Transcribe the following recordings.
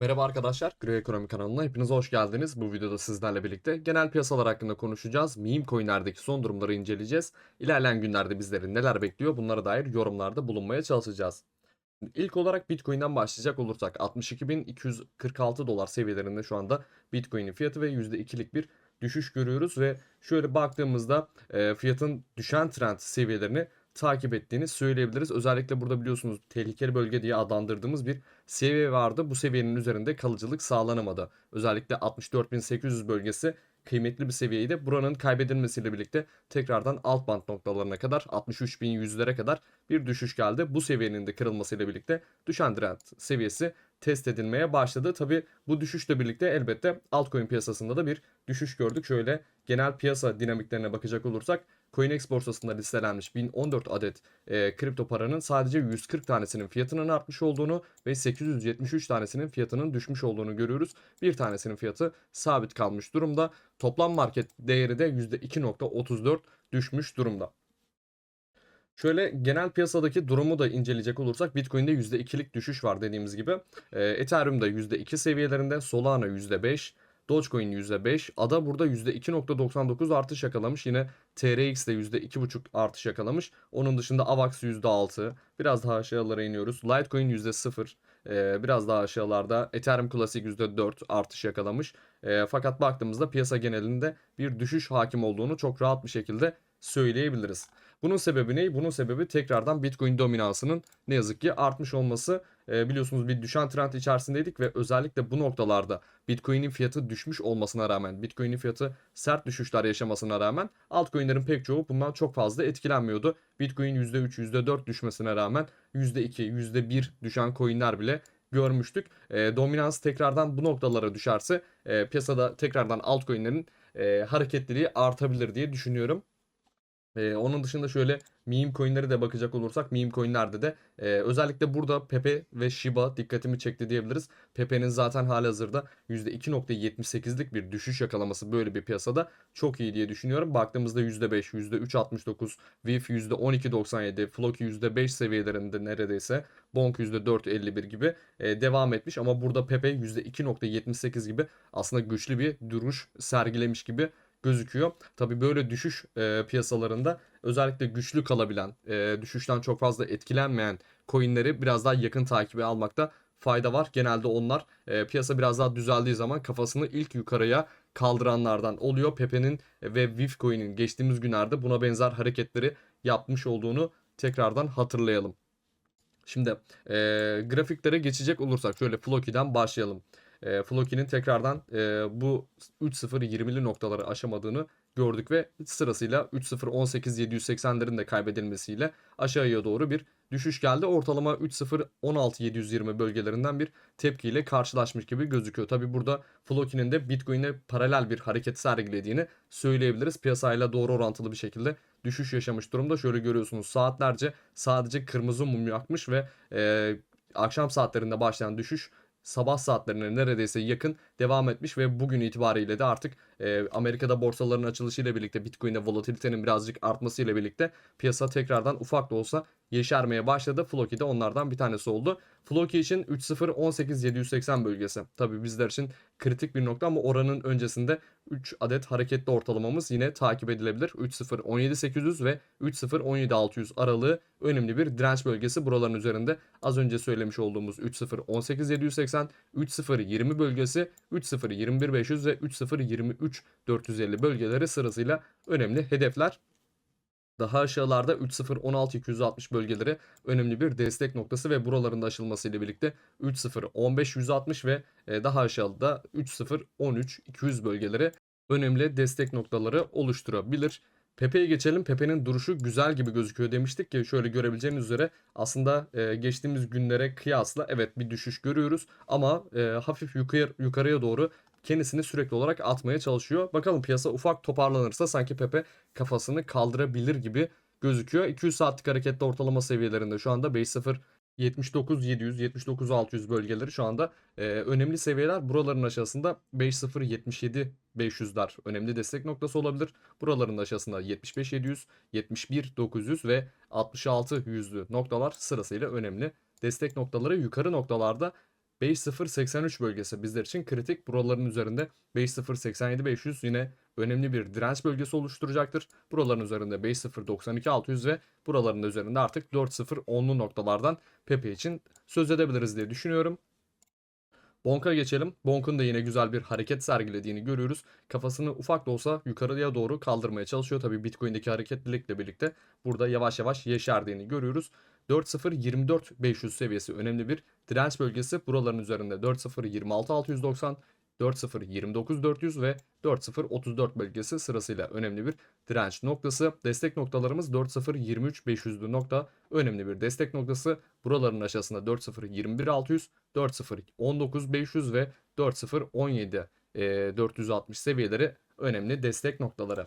Merhaba arkadaşlar, Gri Ekonomi kanalına hepiniz hoş geldiniz. Bu videoda sizlerle birlikte genel piyasalar hakkında konuşacağız. Meme coinlerdeki son durumları inceleyeceğiz. İlerleyen günlerde bizleri neler bekliyor bunlara dair yorumlarda bulunmaya çalışacağız. İlk olarak Bitcoin'den başlayacak olursak 62.246 dolar seviyelerinde şu anda Bitcoin'in fiyatı ve %2'lik bir düşüş görüyoruz ve şöyle baktığımızda e, fiyatın düşen trend seviyelerini takip ettiğini söyleyebiliriz. Özellikle burada biliyorsunuz tehlikeli bölge diye adlandırdığımız bir seviye vardı. Bu seviyenin üzerinde kalıcılık sağlanamadı. Özellikle 64.800 bölgesi kıymetli bir seviyeydi. Buranın kaybedilmesiyle birlikte tekrardan alt band noktalarına kadar 63.100'lere kadar bir düşüş geldi. Bu seviyenin de kırılmasıyla birlikte düşen trend seviyesi test edilmeye başladı. Tabi bu düşüşle birlikte elbette altcoin piyasasında da bir düşüş gördük. Şöyle genel piyasa dinamiklerine bakacak olursak CoinEx borsasında listelenmiş 1014 adet e, kripto paranın sadece 140 tanesinin fiyatının artmış olduğunu ve 873 tanesinin fiyatının düşmüş olduğunu görüyoruz. Bir tanesinin fiyatı sabit kalmış durumda. Toplam market değeri de %2.34 düşmüş durumda. Şöyle genel piyasadaki durumu da inceleyecek olursak Bitcoin'de %2'lik düşüş var dediğimiz gibi. E, Ethereum'da %2 seviyelerinde, Solana %5, Dogecoin %5, ADA burada %2.99 artış yakalamış. Yine TRX de %2.5 artış yakalamış. Onun dışında AVAX %6. Biraz daha aşağılara iniyoruz. Litecoin %0. Ee, biraz daha aşağılarda Ethereum Classic %4 artış yakalamış. Ee, fakat baktığımızda piyasa genelinde bir düşüş hakim olduğunu çok rahat bir şekilde söyleyebiliriz. Bunun sebebi ne? Bunun sebebi tekrardan Bitcoin dominansının ne yazık ki artmış olması. E, biliyorsunuz bir düşen trend içerisindeydik ve özellikle bu noktalarda Bitcoin'in fiyatı düşmüş olmasına rağmen, Bitcoin'in fiyatı sert düşüşler yaşamasına rağmen altcoin'lerin pek çoğu bundan çok fazla etkilenmiyordu. Bitcoin %3, %4 düşmesine rağmen %2, %1 düşen coin'ler bile görmüştük. E, dominans tekrardan bu noktalara düşerse e, piyasada tekrardan altcoin'lerin e, hareketliliği artabilir diye düşünüyorum. Ee, onun dışında şöyle meme coin'lere de bakacak olursak meme coin'lerde de e, özellikle burada Pepe ve Shiba dikkatimi çekti diyebiliriz. Pepe'nin zaten halihazırda %2.78'lik bir düşüş yakalaması böyle bir piyasada çok iyi diye düşünüyorum. Baktığımızda %5, %3.69, VIF %12.97, Floki %5 seviyelerinde neredeyse, Bonk %4.51 gibi e, devam etmiş ama burada Pepe %2.78 gibi aslında güçlü bir duruş sergilemiş gibi gözüküyor. Tabii böyle düşüş e, piyasalarında özellikle güçlü kalabilen, e, düşüşten çok fazla etkilenmeyen coinleri biraz daha yakın takibe almakta fayda var. Genelde onlar e, piyasa biraz daha düzeldiği zaman kafasını ilk yukarıya kaldıranlardan oluyor. Pepe'nin ve VIF coin'in geçtiğimiz günlerde buna benzer hareketleri yapmış olduğunu tekrardan hatırlayalım. Şimdi e, grafiklere geçecek olursak şöyle Floki'den başlayalım e, Floki'nin tekrardan e, bu 3.0-20'li noktaları aşamadığını gördük ve sırasıyla 3.0-18-780'lerin de kaybedilmesiyle aşağıya doğru bir düşüş geldi. Ortalama 3.0-16-720 bölgelerinden bir tepkiyle karşılaşmış gibi gözüküyor. Tabi burada Floki'nin de Bitcoin'e paralel bir hareket sergilediğini söyleyebiliriz. Piyasayla doğru orantılı bir şekilde düşüş yaşamış durumda. Şöyle görüyorsunuz saatlerce sadece kırmızı mum yakmış ve e, akşam saatlerinde başlayan düşüş sabah saatlerine neredeyse yakın devam etmiş ve bugün itibariyle de artık e, Amerika'da borsaların açılışıyla birlikte Bitcoin'de volatilitenin birazcık artmasıyla birlikte piyasa tekrardan ufak da olsa yeşermeye başladı. Floki de onlardan bir tanesi oldu. Floki için 3.0-18-780 bölgesi. Tabi bizler için kritik bir nokta ama oranın öncesinde 3 adet hareketli ortalamamız yine takip edilebilir. 3.0-17.800 ve 3.0-17.600 aralığı önemli bir direnç bölgesi. Buraların üzerinde az önce söylemiş olduğumuz 3.0-18.780, 3.0-20 bölgesi, 3.0-21.500 ve 3.0-23.450 bölgeleri sırasıyla önemli hedefler. Daha aşağılarda 3.0-16-260 bölgeleri önemli bir destek noktası ve buraların da aşılmasıyla birlikte 3.0-15-160 ve e, daha aşağıda 3.0-13-200 bölgeleri önemli destek noktaları oluşturabilir. Pepe'ye geçelim. Pepe'nin duruşu güzel gibi gözüküyor demiştik ki şöyle görebileceğiniz üzere aslında e, geçtiğimiz günlere kıyasla evet bir düşüş görüyoruz ama e, hafif yukarı, yukarıya doğru kendisini sürekli olarak atmaya çalışıyor. Bakalım piyasa ufak toparlanırsa sanki Pepe kafasını kaldırabilir gibi gözüküyor. 200 saatlik hareketli ortalama seviyelerinde şu anda 5.0 79.700, 79.600 bölgeleri şu anda e, önemli seviyeler. Buraların aşağısında 5.0, 77.500'ler önemli destek noktası olabilir. Buraların aşağısında 75.700, 71.900 ve 66 yüzlü noktalar sırasıyla önemli destek noktaları. Yukarı noktalarda 5083 bölgesi bizler için kritik. Buraların üzerinde 5087 500 yine önemli bir direnç bölgesi oluşturacaktır. Buraların üzerinde 5092 600 ve buraların üzerinde artık 40 10'lu noktalardan Pepe için söz edebiliriz diye düşünüyorum. Bonk'a geçelim. Bonk'un da yine güzel bir hareket sergilediğini görüyoruz. Kafasını ufak da olsa yukarıya doğru kaldırmaya çalışıyor. Tabii Bitcoin'deki hareketlilikle birlikte burada yavaş yavaş yeşerdiğini görüyoruz. 4.0-24.500 seviyesi önemli bir direnç bölgesi. Buraların üzerinde 4.0-26.690, 4.0-29.400 ve 4.0-34 bölgesi sırasıyla önemli bir direnç noktası. Destek noktalarımız 4.0-23.500'lü nokta önemli bir destek noktası. Buraların aşağısında 4.0-21.600, 4.0-19.500 ve 4.0-17 e, 460 seviyeleri önemli destek noktaları.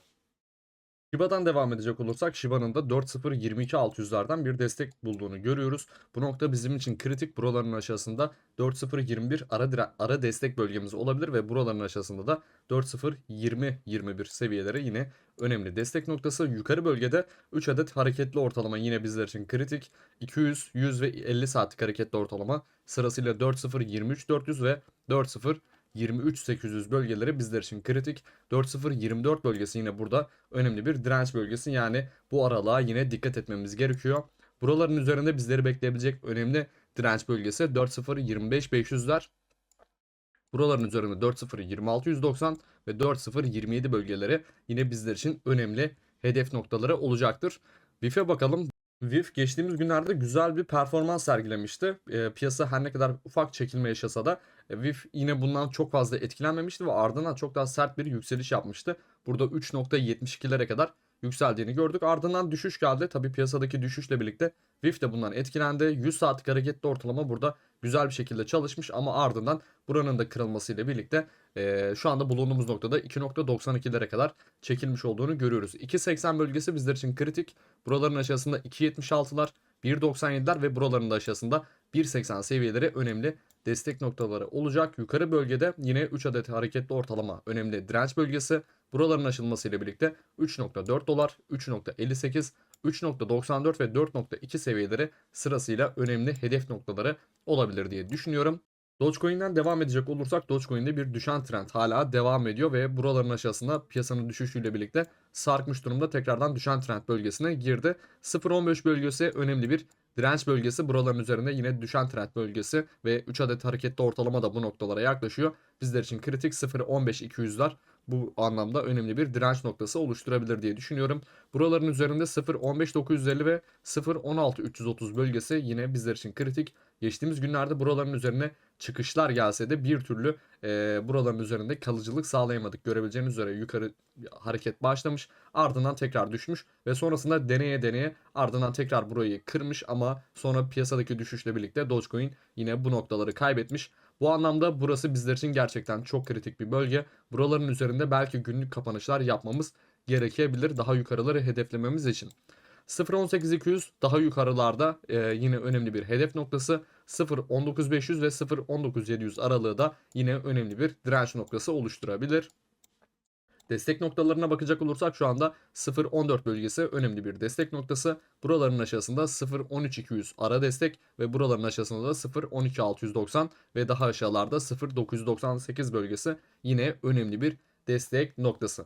Shiba'dan devam edecek olursak Shiba'nın da 4.0-22.600'lerden bir destek bulduğunu görüyoruz. Bu nokta bizim için kritik. Buraların aşağısında 4.0-21 ara, ara destek bölgemiz olabilir ve buraların aşağısında da 4.0-20-21 seviyeleri yine önemli destek noktası. Yukarı bölgede 3 adet hareketli ortalama yine bizler için kritik. 200, 100 ve 50 saatlik hareketli ortalama sırasıyla 4.0-23-400 ve 4.0 23.800 bölgeleri bizler için kritik. 4.0-24 bölgesi yine burada önemli bir direnç bölgesi. Yani bu aralığa yine dikkat etmemiz gerekiyor. Buraların üzerinde bizleri bekleyebilecek önemli direnç bölgesi 4.0-25-500'ler. Buraların üzerinde 4.0-2690 ve 4.0-27 bölgeleri yine bizler için önemli hedef noktaları olacaktır. VIF'e bakalım. VIF geçtiğimiz günlerde güzel bir performans sergilemişti. E, piyasa her ne kadar ufak çekilme yaşasa da VIF yine bundan çok fazla etkilenmemişti ve ardından çok daha sert bir yükseliş yapmıştı. Burada 3.72'lere kadar yükseldiğini gördük. Ardından düşüş geldi. Tabii piyasadaki düşüşle birlikte VIF de bundan etkilendi. 100 saatlik hareketli ortalama burada güzel bir şekilde çalışmış ama ardından buranın da kırılmasıyla birlikte e, şu anda bulunduğumuz noktada 2.92'lere kadar çekilmiş olduğunu görüyoruz. 2.80 bölgesi bizler için kritik. Buraların aşağısında 2.76'lar, 1.97'ler ve buraların da aşağısında 1.80 seviyeleri önemli destek noktaları olacak. Yukarı bölgede yine 3 adet hareketli ortalama önemli direnç bölgesi. Buraların aşılmasıyla birlikte 3.4 dolar, 3.58, 3.94 ve 4.2 seviyeleri sırasıyla önemli hedef noktaları olabilir diye düşünüyorum. Dogecoin'den devam edecek olursak Dogecoin'de bir düşen trend hala devam ediyor ve buraların aşağısında piyasanın düşüşüyle birlikte sarkmış durumda tekrardan düşen trend bölgesine girdi. 0.15 bölgesi önemli bir direnç bölgesi. Buraların üzerinde yine düşen trend bölgesi ve 3 adet hareketli ortalama da bu noktalara yaklaşıyor. Bizler için kritik 0.15-200'ler bu anlamda önemli bir direnç noktası oluşturabilir diye düşünüyorum. Buraların üzerinde 0.15-950 ve 0.16-330 bölgesi yine bizler için kritik. Geçtiğimiz günlerde buraların üzerine çıkışlar gelse de bir türlü e, buraların üzerinde kalıcılık sağlayamadık. Görebileceğiniz üzere yukarı hareket başlamış ardından tekrar düşmüş ve sonrasında deneye deneye ardından tekrar burayı kırmış ama sonra piyasadaki düşüşle birlikte Dogecoin yine bu noktaları kaybetmiş. Bu anlamda burası bizler için gerçekten çok kritik bir bölge. Buraların üzerinde belki günlük kapanışlar yapmamız gerekebilir daha yukarıları hedeflememiz için. 0.18200 daha yukarılarda e, yine önemli bir hedef noktası. 0.19500 ve 0.19700 aralığı da yine önemli bir direnç noktası oluşturabilir. Destek noktalarına bakacak olursak şu anda 0.14 bölgesi önemli bir destek noktası. Buraların aşağısında 0.13200 ara destek ve buraların aşağısında da 0.12690 ve daha aşağılarda 0.998 bölgesi yine önemli bir destek noktası.